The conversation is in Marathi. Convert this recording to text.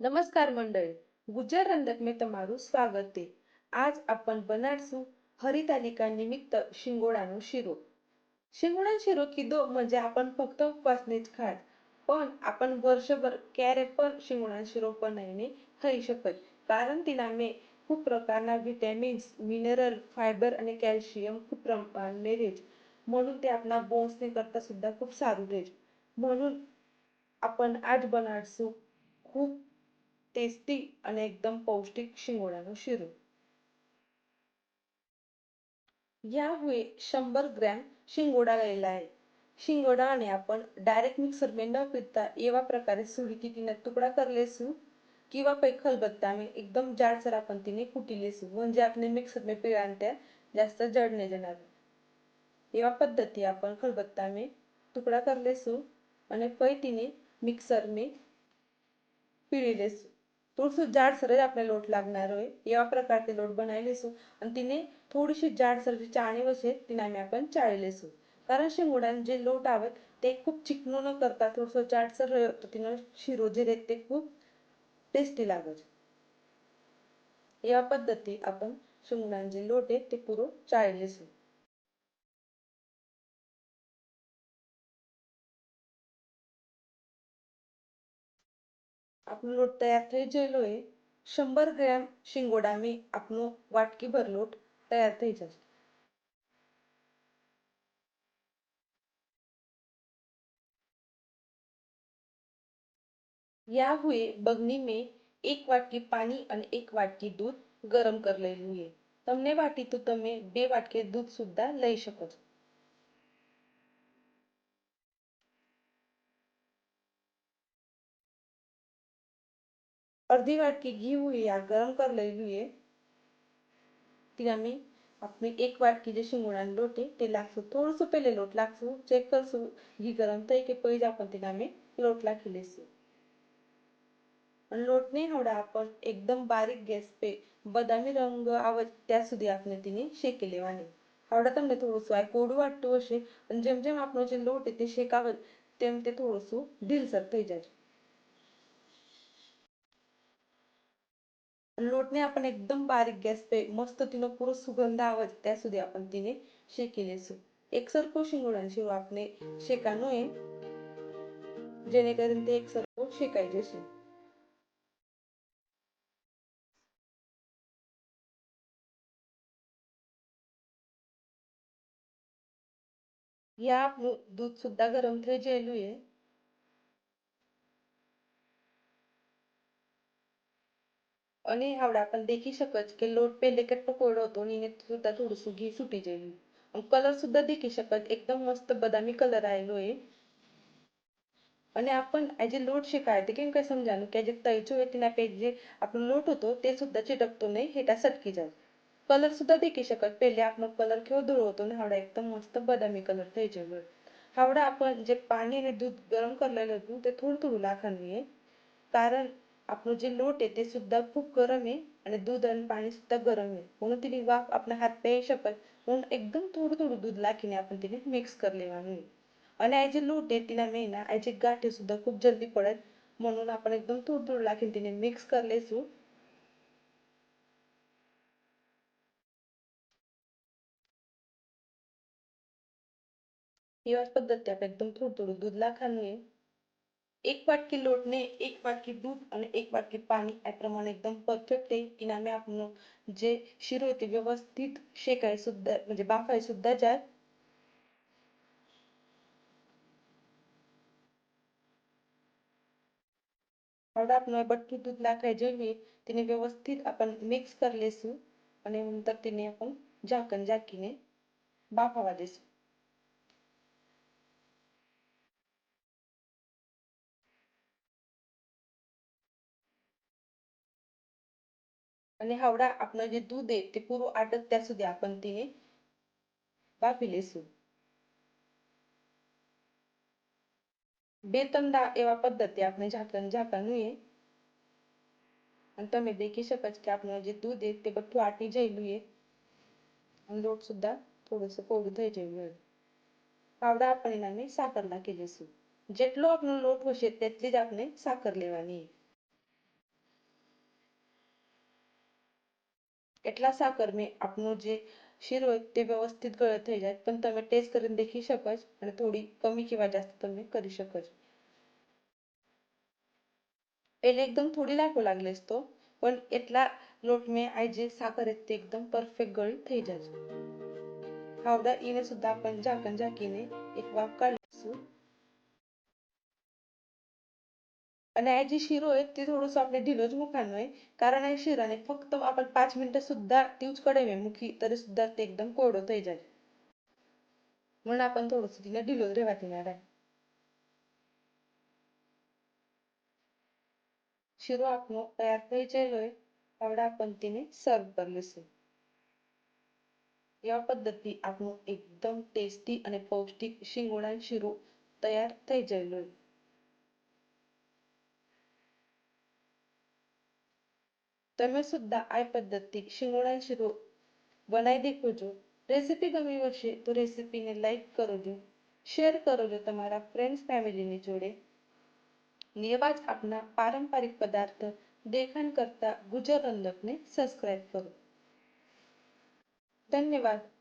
नमस्कार मंडळी गुजर रंधक मी तुम्हाला स्वागत. आहे आज आपण बनारसू हरितालिका निमित्त शिंगोडाणू शिरो. शिंगोडाण शिरो किदो म्हणजे आपण फक्त उपासनेच खात पण आपण वर्षभर क्यारे पण शिंगोडाण शिरो बनावीने खाई शकत कारण तिला मे खूप प्रकारना व्हिटॅमिन्स मिनरल फायबर आणि कॅल्शियम खूप प्रमाणे रेज म्हणून ते आपला बोन्सने करता सुद्धा खूप सारू रेज म्हणून आपण आज बनारसू खूप टेस्टी आणि एकदम पौष्टिक शिंगोळ्यानं शिरो यामुळे शंभर ग्रॅम शिंगोडा घ्यायला आहे. शिंगोडाने आपण डायरेक्ट मिक्सरमध्ये न फिरता एवा प्रकारे तुकडा करलेसू किंवा काही खलबत्ता मी एकदम जाडसर आपण तिने कुटी लेसू. म्हणजे आपले मिक्सरमध्ये पिळान त्या जास्त जड नाही जाणार या पद्धती आपण खलबत्ता मी तुकडा करलेसू आणि पै तिने मिक्सर मी पिळी लेसू. थोडंसं जाडसरच आपल्याला लोट लागणार आहे. या प्रकारचे लोट बनायलेसू आणि तिने थोडीशी जाडसर जी चाळणी बसेल तिने आम्ही आपण चाळलेसू कारण शिंगोड्यानं जे लोट आवत ते खूप चिकणू न करता थोडस जाडसर तिनं शिरो जे आहेत ते खूप टेस्टी लागत. या पद्धती आपण शिंगोड्यांचे लोट आहेत ते पुरो चाळलेसू आपण लोट तयार थे जेलोय शंभर ग्रॅम शिंगोडा मी आपण वाटकी भर लोट तयार थे जस या हुए बगनी में एक वाटकी पाणी आणि एक वाटकी दूध गरम कर लेली तमने वाटी तो तुम्ही बे वाटके दूध सुद्धा लई शकत. અડધી વાટકી ઘી હું યાર ગરમ કરી લેલું એ. તે અમે આપણે એક વાટકી જે શિંગોડાનો લોટ તે લાગશું, થોડુંસું પહેલે લોટ લાગશું, ચેક કરશું ઘી ગરમ થઈ કે પછી જ આપણે તેને અમે લોટ લાખી લઈશું. અને લોટને હવે આપણે એકદમ બારીક ગેસ પે બદામી રંગ આવે ત્યાં સુધી આપણે તેને શેકી લેવાની. હવે તમને થોડું સ્વાય કોડું વાટતું હશે, અને જેમ જેમ આપણો જે લોટ તે શેકાવે તેમ તે થોડુંસું ઢીલસર થઈ જાય. लोटणे आपण एकदम बारीक गॅस पे मस्त तिनं पुरं सुगंध आवाज त्या सुधी आपण तिने शेकिले सु एकसरको शिंगोड्यान शिव आपणे शेकानोय. जेणेकरून ते एकसरको शेकायचे शे या दूध सुद्धा गरम थेजेलू आहे અને હવે आपण દેખી शकत છો કે લોટ પહેલે કેટલો કોરડો હતો અને એને સુદ્ધા થોડુંસું ઘી છૂટી જયું કલર સુદ્ધા દેખી શકો એકદમ મસ્ત બદામી કલર આવેલો એ અને आपण આજે लोट शिकाय ते केम काय समजाणं की जे होते ना पेज जे आपण लोट होतो ते सुद्धा चिटकतो नाही हे त्या सटकी जाऊ कलर सुद्धा देखी शकत. पहिले आपण कलर केव्हा धूळ होतो आणि हावडा एकदम मस्त बदामी कलर થઈ જવો हावडा आपण जे पाणी आणि दूध गरम करलेलं હતું ते થોડું થોડું નાખવાનું आहे. કારણ आपण जे लोट आहे ते सुद्धा खूप गरम आहे आणि दूध आणि पाणी सुद्धा गरम आहे. म्हणून तिने वाफ आपला हात पेय शकत म्हणून एकदम थोडं थोडं दूध लाखीने आपण तिने मिक्स करले म्हणून आणि आयचे लोट आहे तिला मी ना आयचे गाठे सुद्धा खूप जल्दी पडत म्हणून आपण एकदम थोडं थोडं लाखीन तिने मिक्स करले सू याच पद्धती आपण एकदम थोडं थोडं दूध लाखाने એક વાટકી લોટને એક વાટકી દૂધ અને એક વાટકી પાણી. આ પ્રમાણે એકદમ પરફેક્ટ એના નામે આપનો જે શીરો તે વ્યવસ્થિત શેકાય સુદ્धा म्हणजे बाफाय सुद्धा जात હવે આપણે બધું દૂધ નાખાઈ જોઈએ, તેને વ્યવસ્થિત આપણે મિક્સ કરી લેશું અને નંતર તેને આપણે ઢાંકણ ઢાંકીને બાફવા દેશું. आणि हावडा आपलं जे दूध आहे, ते पूर्ण आटत त्या सुद्धा आपण ते બાફી લેશું બે ત્રણ એવા પદ્ધતિ આપણે ઝાકણ ઝાકણનું એ અને તમે દેખી શકો છો કે આપણું જે દૂધ એ તે બધું આટી જયેલું એ અને લોટ સુદ્ધા થોડુંસું કોરું થઈ જયું પાવડા આપણે એનાની સાકર નાખી દઈશું જેટલો આપણો લોટ હશે તેટલી જ આપણે સાકર લેવાની એટલા સાકર મેં આપનું જે શીર હોય તે વ્યવસ્થિત ગળે થઈ જાય પણ તમે ટેસ્ટ કરીને દેખી શકો છો અને થોડી કમી કેવા જાસ્ત તમે કરી શકો છો એટલે એકદમ થોડી લાખો લાગો છે તો પણ એટલા લોટ મેં આજે સાકર તે એકदम પરફેક્ટ ગળી થઈ જશે હાવડા એને સુદ્ધા आपण झाकण झाकीने एक वाफ काढलीसू आणि याची शिरो आहे ती थोडंसं आपल्या ढिलोच मुखानं आहे. कारण या शिराने फक्त आपण पाच मिनटंसुद्धा तीच कडवे मुखी तरीसुद्धा ते एकदम कोरडं होतं जाईल म्हणून आपण थोडंसं तिला ढिलोज रेवा देणार शिरो आपण तयार केलेलो आहे एवढा आपण तिने सर्व करून या पद्धती आपण एकदम टेस्टी आणि पौष्टिक शिंगोळा शिरो तयार થઈ જયેલો તમે સુદ્धा આ પદ્ધતિ શિંગોડા શીરો બનાવી દેખો છો રેસીપી ગમી હશે તો રેસીપીને લાઈક કરજો શેર કરજો તમારા ફ્રેન્ડ્સ ફેમિલીની જોડે ને એવા જ આપણા પારંપરિક પદાર્થ દેખાણ કરતા ગુજર રંધકને સબસ્ક્રાઈબ કરો ધન્યવાદ